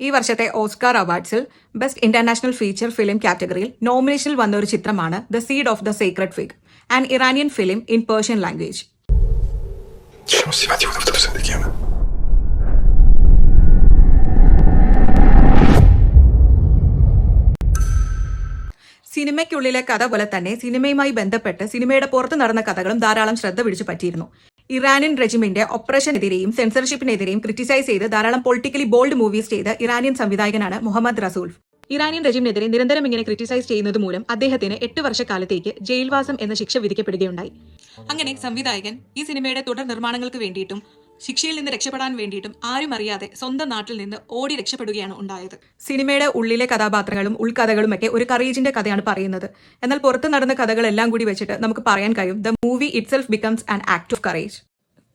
ഈ വർഷത്തെ ഓസ്കാർ അവാർഡ്സിൽ ബെസ്റ്റ് ഇന്റർനാഷണൽ ഫീച്ചർ ഫിലിം കാറ്റഗറിയിൽ നോമിനേഷനിൽ വന്ന ഒരു ചിത്രമാണ് the seed of the secret fig and Iranian film in Persian language സിനിമയ്ക്കുള്ളിലെ കഥ പോലെ തന്നെ സിനിമയുമായി ബന്ധപ്പെട്ട് സിനിമയുടെ പുറത്ത് നടന്ന കഥകളും ധാരാളം ശ്രദ്ധ പിടിച്ചു പറ്റിയിരുന്നു. ഇറാനിയൻ റെജിമിന്റെ ഓപ്പറേഷനെതിരെയും സെൻസർഷിപ്പിനെതിരെയും ക്രിറ്റിസൈസ് ചെയ്ത് ധാരാളം പൊളിറ്റിക്കലി ബോൾഡ് മൂവീസ് ചെയ്ത ഇറാനിയൻ സംവിധായകനാണ് മുഹമ്മദ് റസൂൽഫ് ഇറാനിയൻ റെജിമിനെതിരെ നിരന്തരം ഇങ്ങനെ ക്രിറ്റിസൈസ് ചെയ്യുന്നത് മൂലം അദ്ദേഹത്തിന് എട്ട് വർഷക്കാലത്തേക്ക് ജയിൽവാസം എന്ന ശിക്ഷ വിധിക്കപ്പെടുകയുണ്ടായി. അങ്ങനെ സംവിധായകൻ ഈ സിനിമയുടെ തുടർ നിർമ്മാണങ്ങൾക്ക് വേണ്ടിയിട്ടും ശിക്ഷയിൽ നിന്ന് രക്ഷപ്പെടാൻ വേണ്ടിയിട്ടും ആരും അറിയാതെ സ്വന്തം നാട്ടിൽ നിന്ന് ഓടി രക്ഷപ്പെടുകയാണ് ഉണ്ടായത്. സിനിമയുടെ ഉള്ളിലെ കഥാപാത്രങ്ങളും ഉൾക്കഥകളും ഒക്കെ ഒരു കറേജിന്റെ കഥയാണ് പറയുന്നത്. എന്നാൽ പുറത്ത് നടന്ന കഥകളെല്ലാം കൂടി വെച്ചിട്ട് നമുക്ക് പറയാൻ കഴിയും the movie itself becomes an act of courage.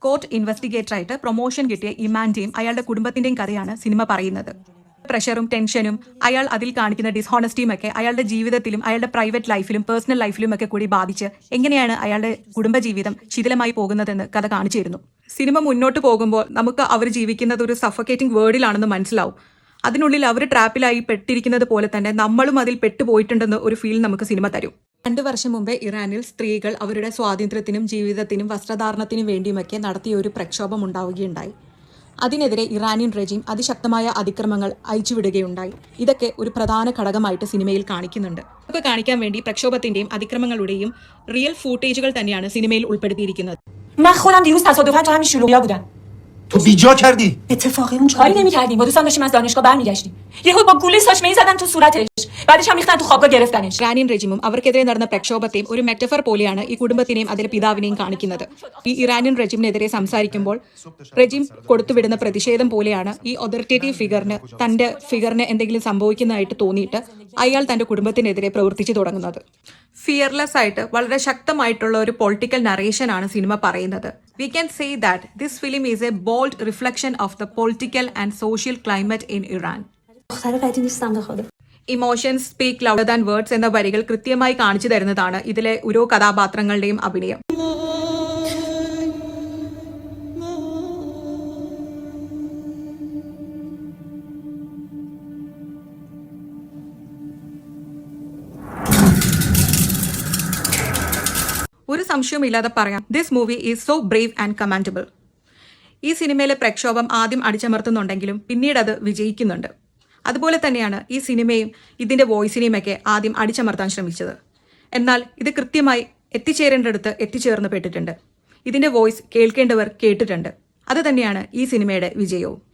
Court ഇൻവെസ്റ്റിഗേറ്ററായിട്ട് promotion കിട്ടിയ ഇമാന്റെയും അയാളുടെ കുടുംബത്തിന്റെയും കഥയാണ് സിനിമ പറയുന്നത്. പ്രഷറും ടെൻഷനും അയാൾ അതിൽ കാണിക്കുന്ന ഡിസ്ഹോണസ്റ്റിയും ഒക്കെ അയാളുടെ ജീവിതത്തിലും അയാളുടെ പ്രൈവറ്റ് ലൈഫിലും പേഴ്സണൽ ലൈഫിലും ഒക്കെ കൂടി ബാധിച്ച് എങ്ങനെയാണ് അയാളുടെ കുടുംബജീവിതം ശിഥിലമായി പോകുന്നതെന്ന് കഥ കാണിച്ചു തരുന്നു. സിനിമ മുന്നോട്ട് പോകുമ്പോൾ നമുക്ക് അവർ ജീവിക്കുന്നത് ഒരു സഫക്കേറ്റിംഗ് വേർഡിലാണെന്ന് മനസ്സിലാവും. അതിനുള്ളിൽ അവർ ട്രാപ്പിലായി പെട്ടിരിക്കുന്നത് പോലെ തന്നെ നമ്മളും അതിൽ പെട്ടുപോയിട്ടുണ്ടെന്ന് ഒരു ഫീൽ നമുക്ക് സിനിമ തരും. രണ്ടു വർഷം മുമ്പേ ഇറാനിൽ സ്ത്രീകൾ അവരുടെ സ്വാതന്ത്ര്യത്തിനും ജീവിതത്തിനും വസ്ത്രധാരണത്തിനും വേണ്ടിയുമൊക്കെ നടത്തിയ ഒരു പ്രക്ഷോഭം ഉണ്ടാവുകയുണ്ടായി. അതിനെതിരെ ഇറാനിയൻ റെജീം അതിശക്തമായ അതിക്രമങ്ങൾ അയച്ചുവിടുകയുണ്ടായി ഇതൊക്കെ ഒരു പ്രധാന ഘടകമായിട്ട് സിനിമയിൽ കാണിക്കുന്നുണ്ട് ഒക്കെ കാണിക്കാൻ വേണ്ടി പ്രക്ഷോഭത്തിന്റെയും അതിക്രമങ്ങളുടെയും റിയൽ ഫൂട്ടേജുകൾ തന്നെയാണ് സിനിമയിൽ ഉൾപ്പെടുത്തിയിരിക്കുന്നത് من خودم دیروز تصادفا تو همین شلوغیا بودم تو بیجا کردی اتفاقی اون کاری نمی‌کردیم با دوستان داشتیم از دانشگاه برمیگشتیم یهو با گوله ساچمه‌ای زدن تو صورتش بعدش هم ریختن تو خوابگاه گرفتنش ഇറാനിയൻ റെജിമും അവർക്കെതിരെ നടന്ന പ്രക്ഷോഭത്തെയും ഒരു മെറ്റഫർ പോലെയാണ് ഈ കുടുംബത്തിനെയും അതിലെ പിതാവിനെയും കാണിക്കുന്നത് ഈ ഇറാനിയൻ റെജിമിനെതിരെ സംസാരിക്കുമ്പോൾ റെജിം കൊടുത്തുവിടുന്ന പ്രതിഷേധം പോലെയാണ് ഈ ഒതറിറ്റേറ്റീവ് ഫിഗറിന് തന്റെ ഫിഗറിന് എന്തെങ്കിലും സംഭവിക്കുന്നതായിട്ട് തോന്നിയിട്ട് അയാൾ തന്റെ കുടുംബത്തിനെതിരെ പ്രവർത്തിച്ചു തുടങ്ങുന്നത് ഫിയർലെസ് ആയിട്ട് വളരെ ശക്തമായിട്ടുള്ള ഒരു പൊളിറ്റിക്കൽ നറേഷൻ ആണ് സിനിമ പറയുന്നത് we can say that this film is a bold reflection of the political and social climate in Iran emotions speak louder than words എന്ന വരികൾ കൃത്യമായി കാണിച്ചു തരുന്നതാണ് ഇതിലെ ഓരോ കഥാപാത്രങ്ങളുടെയും അഭിനയം. ഒരു സംശയവുമില്ലാതെ പറയാം. This movie is so brave and commendable ഈ സിനിമയിലെ പ്രക്ഷോഭം ആദ്യം അടിച്ചമർത്തുന്നുണ്ടെങ്കിലും പിന്നീട് അത് വിജയിക്കുന്നുണ്ട്. അതുപോലെ തന്നെയാണ് ഈ സിനിമയും ഇതിന്റെ വോയിസിനെയും ഒക്കെ ആദ്യം അടിച്ചമർത്താൻ ശ്രമിച്ചത്. എന്നാൽ ഇത് കൃത്യമായി എത്തിച്ചേരേണ്ടടുത്ത് എത്തിച്ചേർന്ന് പെട്ടിട്ടുണ്ട്. ഇതിന്റെ വോയിസ് കേൾക്കേണ്ടവർ കേട്ടിട്ടുണ്ട്. അതുതന്നെയാണ് ഈ സിനിമയുടെ വിജയവും.